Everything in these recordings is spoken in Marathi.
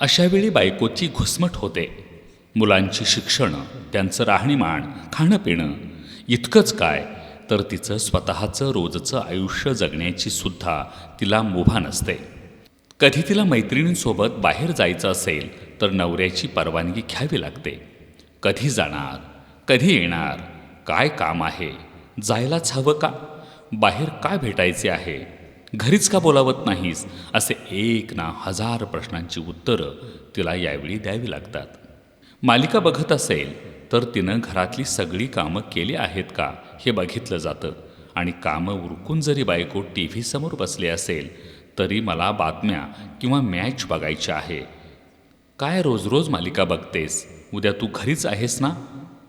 अशावेळी बायकोची घुसमट होते. मुलांची शिक्षणं त्यांचं राहणीमान खाणं पिणं इतकंच काय तर तिचं स्वतःचं रोजचं आयुष्य जगण्याची सुद्धा तिला मुभा नसते. कधी तिला मैत्रिणींसोबत बाहेर जायचं असेल तर नवऱ्याची परवानगी घ्यावी लागते. कधी जाणार कधी येणार काय काम आहे जायलाच हवं का? बाहेर काय भेटायचे आहे? घरीच का बोलावत नाहीस? असे एक ना हजार प्रश्नांची उत्तरं तिला यावेळी द्यावी लागतात. मालिका बघत असेल तर तिनं घरातली सगळी कामं केली आहेत का हे बघितलं जातं. आणि कामं उरकून जरी बायको टी व्ही समोर बसली असेल तरी मला बातम्या किंवा मॅच बघायची आहे. काय रोज रोज मालिका बघतेस? उद्या तू घरीच आहेस ना?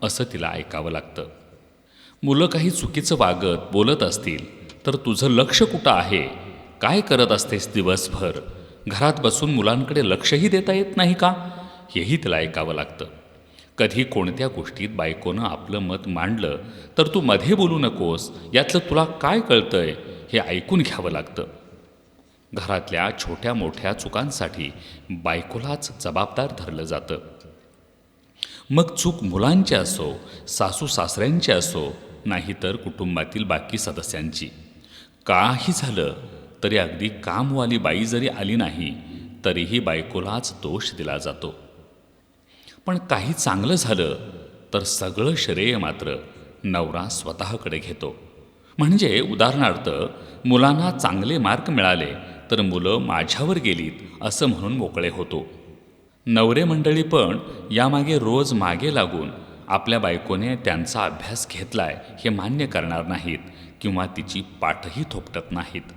असं तिला ऐकावं लागतं. मुलं काही चुकीचं वागत बोलत असतील तर तुझं लक्ष कुठं आहे? काय करत असतेस दिवसभर? घरात बसून मुलांकडे लक्षही देता येत नाही का? हेही तिला ऐकावं लागतं. कधी कोणत्या गोष्टीत बायकोनं आपलं मत मांडलं तर तू मध्ये बोलू नकोस. यातलं तुला काय कळतंय हे ऐकून घ्यावं लागतं. घरातल्या छोट्या मोठ्या चुकांसाठी बायकोलाच जबाबदार धरलं जातं. मग चूक मुलांची असो सासू सासऱ्यांची असो नाहीतर कुटुंबातील बाकी सदस्यांची. काही झालं तरी अगदी कामवाली बाई जरी आली नाही तरीही बायकोलाच दोष दिला जातो. पण काही चांगलं झालं तर सगळं श्रेय मात्र नवरा स्वतःकडे घेतो. म्हणजे उदाहरणार्थ मुलांना चांगले मार्क मिळाले तर मुलं माझ्यावर गेलीत असं म्हणून मोकळे होतो. नवरे मंडळी पण यामागे रोज मागे लागून आपल्या बायकोने त्यांचा अभ्यास घेतलाय हे मान्य करणार नाहीत किंवा तिची पाठही थोपटत नाहीत.